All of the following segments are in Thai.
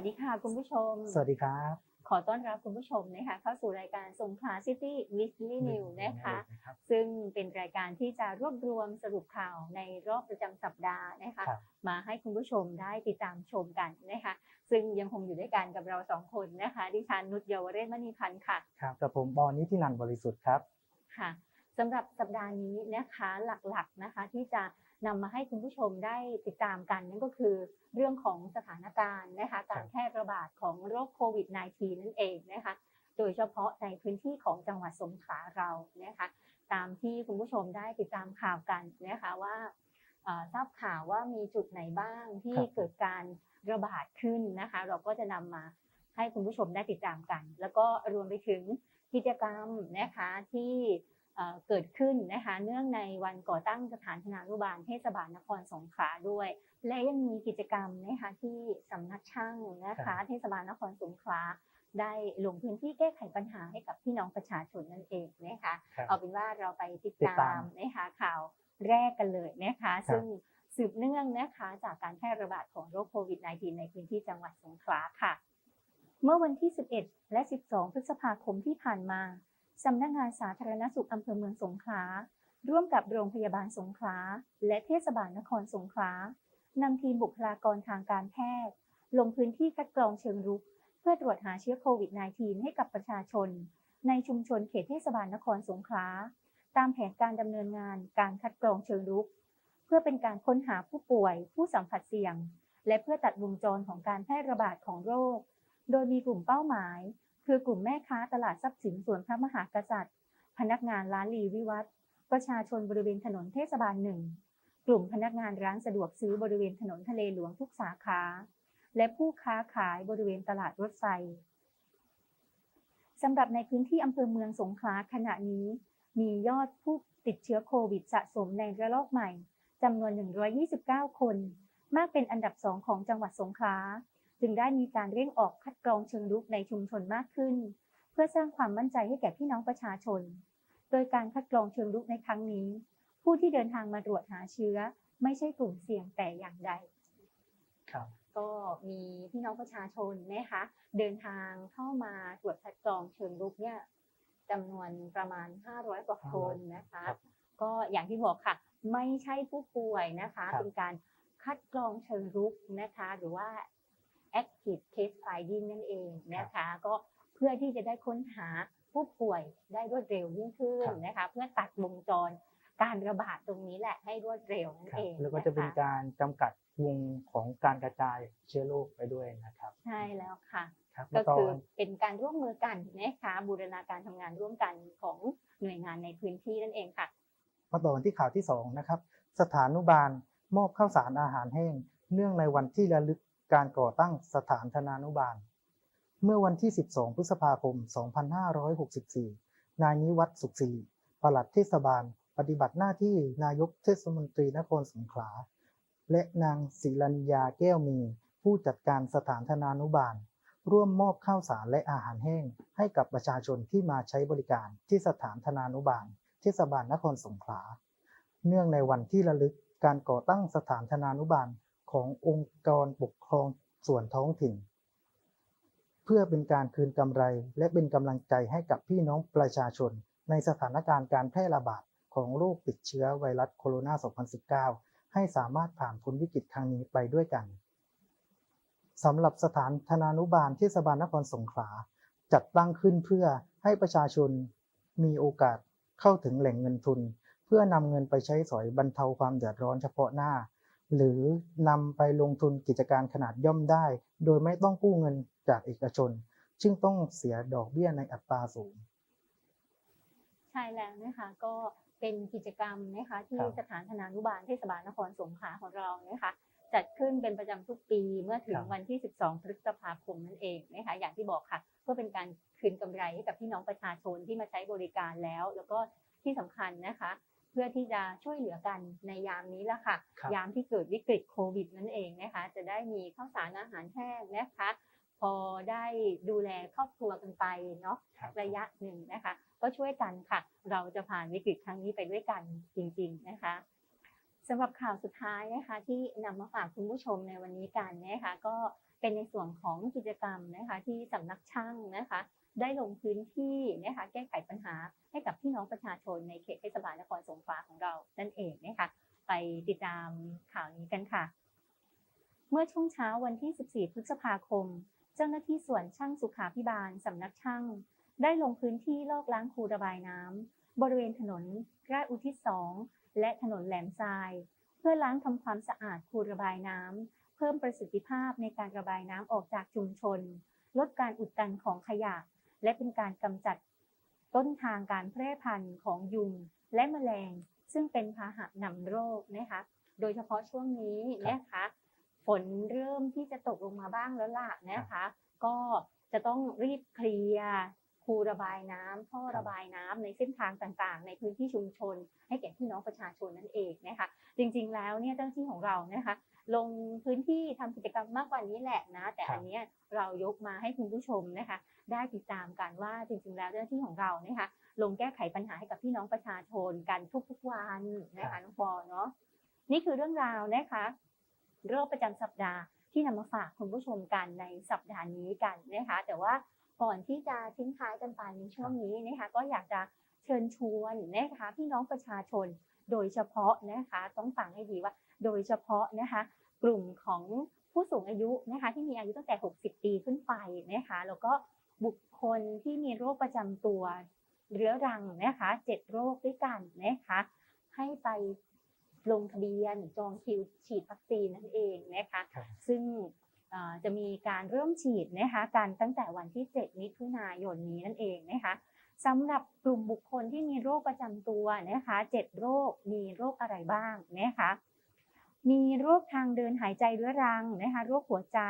สดีค่ะคุณผู้ชม สวัสดีครับ ขอต้อนรับคุณผู้ชมนะคะเข้าสู่รายการสงขลาซิตี้วิสลี่นิวนะคะครับซึ่งเป็นรายการที่จะรวบรวมสรุปข่าวในรอบประจำสัปดาห์นะคะครับมาให้คุณผู้ชมได้ติดตามชมกันนะคะ ซึ่งยังคงอยู่ด้วยกันกับเราสองคนนะคะ ดิฉันนุชเยาวเรศมณีพันธ์ค่ะ ครับกับผมบอลนิตินันท์บริสุทธิ์ครับ ค่ะสำหรับสัปดาห์นี้นะคะหลักๆนะคะที่จะ นำมาให้คุณผู้ชมได้ติดตามกันนั่นก็คือเรื่องของสถานการณ์นะคะการแพร่ระบาดของโรคโควิด -19 นั่นเองนะคะโดยเฉพาะในพื้นที่ของจังหวัดสงขลาเรานะคะตามที่คุณผู้ชมได้ติดตามข่าวกันนะคะว่าเอ่อทราบข่าวว่ามีจุดไหนบ้างที่ครับเกิดการระบาดขึ้นนะคะ เราก็จะนำมาให้คุณผู้ชมได้ติดตามกัน แล้วก็รวมไปถึงกิจกรรมนะคะที่ เอ่อเกิดขึ้นนะคะเนื่องในวันก่อตั้งสถานธนานุบาลเทศบาลนครสงขลาด้วย และยังมีกิจกรรมนะคะที่สำนักช่างนะครัคะบเทศบาลนครสงขลาได้ลงพื้นที่แก้ไขปัญหาให้กับพี่น้องประชาชนนั่นเองนะคะครับเอาเป็นว่าเราไปติดติดตาตามมนะคะข่าวแรกกันเลยนะคะซึ่งสืบเนื่องนะคะจากการแพร่ระบาดของโรคโควิด -19 ในพื้นที่จังหวัดสงขลาค่ะ เมื่อวันที่ 11 และ 12 พฤษภาคมที่ผ่านมา สำนักงานสาธารณสุขอำเภอเมืองสงขลา ร่วมกับโรงพยาบาลสงขลา และเทศบาลนครสงขลานำทีมบุคลากรทางการแพทย์ ลงพื้นที่คัดกรองเชิงรุก เพื่อตรวจหาเชื้อโควิด -19 ให้กับประชาชน ในชุมชนเขตเทศบาลนครสงขลา ตามแผนการดำเนินงานการคัดกรองเชิงรุก เพื่อเป็นการค้นหาผู้ป่วย ผู้สัมผัสเสี่ยง และเพื่อตัดวงจรของการแพร่ระบาดของโรค โดยมีกลุ่มเป้าหมาย คือกลุ่มแม่ค้าตลาดทรัพย์สินส่วนพระมหากษัตริย์ พนักงานร้านลีวิวัฒน์ประชาชนบริเวณถนนเทศบาลหนึ่ง กลุ่มพนักงานร้านสะดวกซื้อบริเวณถนนทะเลหลวงทุกสาขา และผู้ค้าขายบริเวณตลาดรถไฟสำหรับในพื้นที่อำเภอเมืองสงขลาขณะนี้ มียอดผู้ติดเชื้อโควิดสะสมในระลอกใหม่จำนวน 129 คน มากเป็นอันดับสองของจังหวัดสงขลา จึงได้มีการเร่งออกคัดกรองเชิงรุกในชุมชนมากขึ้น เพื่อสร้างความมั่นใจให้แก่พี่น้องประชาชน โดยการคัดกรองเชิงรุกในครั้งนี้ ผู้ที่เดินทางมาตรวจหาเชื้อ ไม่ใช่กลุ่มเสี่ยงแต่อย่างใดครับก็มีพี่น้องประชาชนนะคะเดินทางเข้ามาตรวจคัดกรองเชิงรุกเนี่ยจำนวนประมาณ 500 กว่าคนนะคะครับก็อย่างที่บอกค่ะ ไม่ใช่ผู้ป่วยนะคะครับเป็นการคัดกรองเชิงรุกนะคะ หรือว่า active case finding นั่นเองนะคะ ก็เพื่อที่จะได้ค้นหาผู้ป่วยได้รวดเร็วยิ่งขึ้นครับนะคะ เพื่อตัดวงจรการระบาดตรงนี้แหละให้รวดเร็วนั่นครับเองแล้วก็จะเป็นคการจำกัดวงของการกระจายเชื้อโรคไปด้วยนะครับ ใช่แล้วค่ะครับก็แล้วก็คือเป็นการร่วมมือกันนะคะบูรณาการทำงานร่วมกันของหน่วยงานในพื้นที่นั่นเองค่ะมาต่อกันที่ข่าวที่สองนะครับ สถานุบาลมอบข้าวสารอาหารแห้ง เนื่องในวันที่ระลึก การก่อตั้งสถานธนานุบาล เมื่อวันที่ 12 พฤษภาคม 2564 นายนิวัฒน์สุขศิรีปลัดเทศบาล ปฏิบัติหน้าที่นายกเทศมนตรีนครสงขลา และนางศิรัญญาแก้วมี ผู้จัดการสถานธนานุบาล ร่วมมอบข้าวสารและอาหารแห้ง ให้กับประชาชนที่มาใช้บริการที่สถานธนานุบาล เทศบาลนครสงขลา เนื่องในวันที่ระลึกการก่อตั้งสถานธนานุบาล ขององค์กรปกครองส่วนท้องถิ่น เพื่อเป็นการคืนกำไรและเป็นกำลังใจให้กับพี่น้องประชาชน ในสถานการณ์การแพร่ระบาดของโรคติดเชื้อไวรัสโคโรนา 2019 ให้สามารถผ่านพ้นวิกฤตครั้งนี้ไปด้วยกันสำหรับสถานธนานุบาลเทศบาลนครสงขลาจัดตั้งขึ้นเพื่อให้ประชาชนมีโอกาสเข้าถึงแหล่งเงินทุน เพื่อนำเงินไปใช้สอยบรรเทาความเดือดร้อนเฉพาะหน้า หรือนำไปลงทุนกิจการขนาดย่อมได้ โดยไม่ต้องกู้เงินจากเอกชน ซึ่งต้องเสียดอกเบี้ยในอัตราสูง ใช่แล้วนะคะก็เป็นกิจกรรมนะคะที่ครับสถานธนานุบาลเทศบาลนครสงขลาของเรานะคะจัดขึ้นเป็นประจำทุกปีเมื่อถึงครับวันที่ 12 พฤษภาคมนั่นเองนะคะอย่างที่บอกค่ะเพื่อเป็นการคืนกำไรให้กับพี่น้องประชาชนที่มาใช้บริการแล้ว แล้วก็ที่สำคัญนะคะ เพื่อที่จะช่วยเหลือกันในยามนี้ละค่ะครับยามที่เกิดวิกฤตโควิดนั่นเองนะคะ จะได้มีข้าวสารอาหารแห้งนะคะ พอได้ดูแลครอบครัวกันไปเนาะครับระยะหนึ่งนะคะ ก็ช่วยกันค่ะ เราจะผ่านวิกฤตครั้งนี้ไปด้วยกันจริง ๆนะคะสำหรับข่าวสุดท้ายนะคะ ที่นำมาฝากคุณผู้ชมในวันนี้กันนะคะ ก็เป็นในส่วนของกิจกรรมนะคะ ที่สำนักช่างนะคะ ได้ลงพื้นที่นะคะแก้ไขปัญหาให้กับพี่น้องประชาชนในเขตเทศบาลนครสงขลาของเรานั่นเองนะคะไปติดตามข่าวนี้กันค่ะ เมื่อช่วงเช้าวันที่ 14 พฤษภาคม เจ้าหน้าที่ส่วนช่างสุขาพิบาลสำนักช่าง ได้ลงพื้นที่ลอกล้างคูระบายน้ำบริเวณถนนราชอุทิศ 2 และถนนแหลมทราย เพื่อล้างทำความสะอาดคูระบายน้ำเพิ่มประสิทธิภาพในการระบายน้ำออกจากชุมชน ลดการอุดตันของขยะ และเป็นการกำจัดต้นทางการแพร่พันธุ์ของยุงและแมลง ซึ่งเป็นพาหะนำโรคนะคะ โดยเฉพาะช่วงนี้นะคะ ฝนเริ่มที่จะตกลงมาบ้างแล้วล่ะนะคะ ก็จะต้องรีบเคลียร์ คูระบายน้ำท่อระบายน้ำในเส้นทางต่างๆ ในพื้นที่ชุมชน ให้แก่พี่น้องประชาชนนั่นเองนะคะ จริงๆแล้วเนี่ยเจ้าหน้าที่ของเรานะคะ ลงพื้นที่ทำกิจกรรมมากกว่านี้แหละนะ แต่ครับอันเนี้ยเรายกมาให้คุณผู้ชมนะคะ ได้ติดตามกันว่าจริง ๆ แล้วเจ้าหน้าที่ของเรานะคะ ลงแก้ไขปัญหาให้กับพี่น้องประชาชนกันทุกๆวันนะคะน้องปอเนาะนี่คือเรื่องราวนะคะโรคประจำสัปดาห์ที่นำมาฝากคุณผู้ชมกันในสัปดาห์นี้กันนะคะ แต่ว่า ก่อนที่จะทิ้งท้ายกันไปในช่วงนี้นะคะ ก็อยากจะเชิญชวนนะคะพี่น้องประชาชนโดยเฉพาะนะคะต้องฟังให้ดีว่า โดยเฉพาะนะคะกลุ่มของผู้สูงอายุนะคะที่มีอายุตั้งแต่ 60 ปีขึ้นไปนะคะแล้วก็บุคคลที่มีโรคประจำตัวเรื้อรังนะคะเจ็ดโรคด้วยกันนะคะให้ไปลงทะเบียนจองคิวฉีดวัคซีนนั่นเองนะคะครับซึ่งเอ่อ จะมีการเริ่มฉีดนะคะกันตั้งแต่วันที่ 7 มิถุนายนนี้นั่นเองนะคะสำหรับกลุ่มบุคคลที่มีโรคประจำตัวนะคะ 7 โรคมีโรคอะไรบ้างนะคะมีโรคทางเดินหายใจเรื้อรังนะคะโรคหัวใจ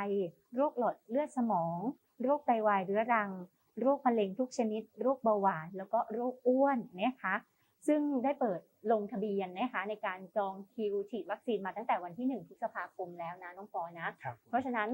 โรคหลอดเลือดสมอง โรคไตวายเรื้อรัง โรคมะเร็งทุกชนิด โรคเบาหวาน แล้วก็โรคอ้วนนะคะซึ่งได้เปิด ลงทะเบียนนะคะในการจองคิวฉีดวัคซีนมาตั้งแต่วันที่ 1พฤษภาคมแล้วนะน้องปอนะครับเพราะฉะนั้น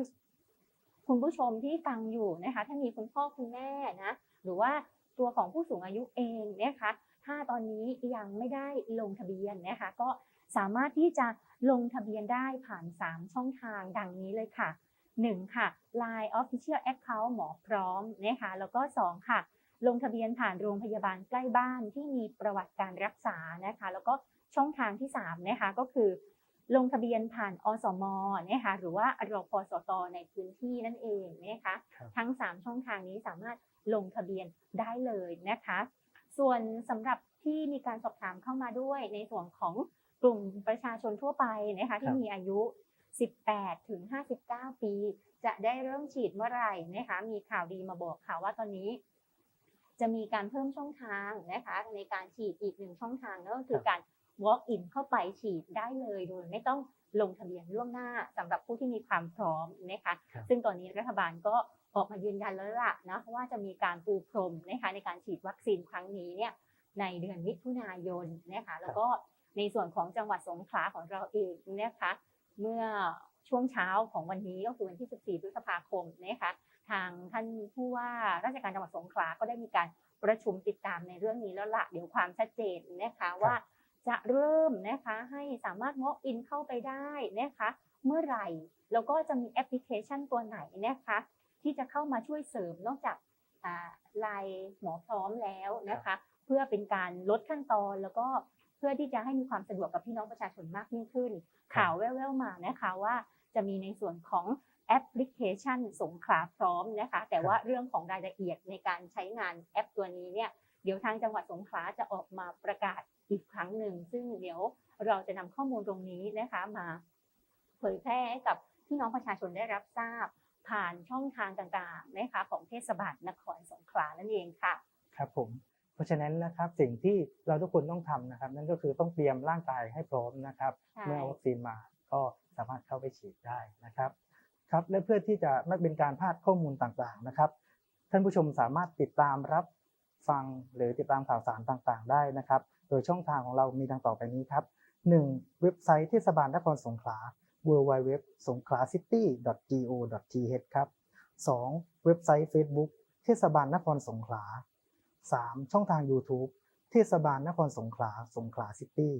คุณผู้ชมที่ฟังอยู่นะคะ ถ้ามีคุณพ่อคุณแม่นะ หรือว่าตัวของผู้สูงอายุเองนะคะ ถ้าตอนนี้ยังไม่ได้ลงทะเบียนนะคะ ก็สามารถที่จะลงทะเบียนได้ผ่าน 3 ช่องทางดังนี้เลยค่ะ 1. ค่ะ Line Official Account หมอพร้อมนะคะแล้วก็ 2 ค่ะ ลงทะเบียนผ่านโรงพยาบาลใกล้บ้านที่มีประวัติการรักษานะคะ แล้วก็ช่องทางที่3นะคะก็คือ ลงทะเบียนผ่านอสมนะคะหรือว่ารพสตในพื้นที่นั่นเองนะคะครับทั้ง 3 ช่องทางนี้สามารถลงทะเบียนได้เลยนะคะ ส่วนสำหรับที่มีการสอบถามเข้ามาด้วยในส่วนของกลุ่มประชาชนทั่วไปนะคะที่มีอายุ 18 ถึง 59 ปี จะได้เริ่มฉีดเมื่อไหร่นะคะมีข่าวดีมาบอกค่ะว่าตอนนี้ จะมีการเพิ่มช่องทางนะคะในการฉีดอีกหนึ่งช่องทางนั่นก็คือการ walk in เข้าไปฉีดได้เลยโดยไม่ต้องลงทะเบียนล่วงหน้าสำหรับผู้ที่มีความพร้อมนะคะครับซึ่งตอนนี้รัฐบาลก็ออกมายืนยันแล้วล่ะนะว่าจะมีการปูพรมนะคะในการฉีดวัคซีนครั้งนี้เนี่ยในเดือนมิถุนายนนะคะแล้วก็ในส่วนของจังหวัดสงขลาของเราเองนะคะ เมื่อช่วงเช้าของวันนี้ก็คือวันที่ 14 พฤษภาคมนะคะ ทางท่านผู้ว่าราชการจังหวัดสงขลาก็ได้มีการประชุมติดตามในเรื่องนี้แล้วละเดี๋ยวความชัดเจนนะคะว่าจะเริ่มนะคะให้สามารถ walk in เข้าไปได้นะคะเมื่อไหร่แล้วก็จะมีแอปพลิเคชันตัวไหนนะคะที่จะเข้ามาช่วยเสริมนอกจากไลน์หมอพร้อมแล้วนะคะ เพื่อเป็นการลดขั้นตอนแล้วก็เพื่อที่จะให้มีความสะดวกกับพี่น้องประชาชนมากยิ่งขึ้น ข่าวแว่วๆมานะคะว่าจะมีในส่วนของ แอปพลิเคชันสงขลาพร้อมนะคะ แต่ว่าเรื่องของรายละเอียดในการใช้งานแอปตัวนี้เนี่ยเดี๋ยวทางจังหวัดสงขลาจะออกมาประกาศอีกครั้งหนึ่ง ซึ่งเดี๋ยวเราจะนำข้อมูลตรงนี้นะคะมาเผยแพร่ให้กับพี่น้องประชาชนได้รับทราบ ผ่านช่องทางต่างๆนะคะของเทศบาลนครสงขลานั่นเองค่ะ ครับผมเพราะฉะนั้นนะครับสิ่งที่เราทุกคนต้องทำนะครับ นั่นก็คือต้องเตรียมร่างกายให้พร้อมนะครับใช่เมื่อวัคซีนมาก็สามารถเข้าไปฉีดได้นะครับ ครับและเพื่อที่จะไม่เป็นการพลาดข้อมูลต่างๆนะครับ ท่านผู้ชมสามารถติดตามรับฟังหรือติดตามข่าวสารต่างๆ ได้นะครับ โดยช่องทางของเรามีดังต่อไปนี้ครับ 1. เว็บไซต์เทศบาลนครสงขลา www สงขลา city go th ครับ 2. เว็บไซต์ Facebook เทศบาลนครสงขลา 3. ช่องทาง YouTube เทศบาลนครสงขลาสงขลาซิตี้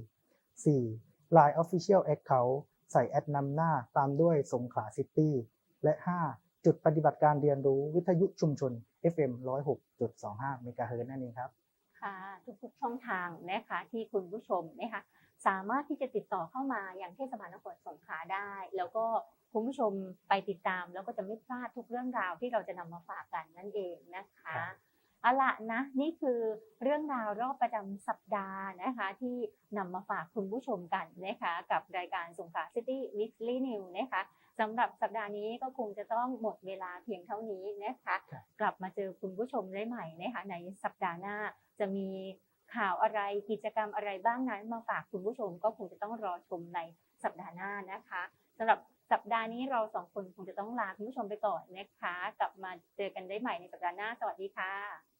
4. Line Official Account ใส่แอดนำหน้าตามด้วยสงขลาซิตี้ และ 5 จุดปฏิบัติการเรียนรู้วิทยุชุมชน FM 106.25เมกะเฮิรตซ์นั่นเองครับ ค่ะ ทุกๆช่องทางนะคะที่คุณผู้ชมนะคะสามารถที่จะติดต่อเข้ามาอย่างเทศบาลนครสงขลาได้ แล้วก็คุณผู้ชมไปติดตามแล้วก็จะไม่พลาดทุกเรื่องราวที่เราจะนำมาฝากกันนั่นเองนะคะครับ เอาละนะนี่คือเรื่องราวรอบประจำสัปดาห์นะคะ ที่นำมาฝากคุณผู้ชมกันนะคะกับรายการสงขลา City Weekly News นะคะสำหรับสัปดาห์นี้ก็คงจะต้องหมดเวลาเพียงเท่านี้นะคะครับกลับมาเจอคุณผู้ชมได้ใหม่นะคะในสัปดาห์หน้าจะมีข่าวอะไรกิจกรรมอะไรบ้างนั้นมาฝากคุณผู้ชมก็คงจะต้องรอชมในสัปดาห์หน้านะคะสำหรับ สัปดาห์นี้เราสองคนคงจะต้องลาคุณผู้ชมไปก่อนนะคะ กลับมาเจอกันได้ใหม่ในสัปดาห์หน้า สวัสดีค่ะ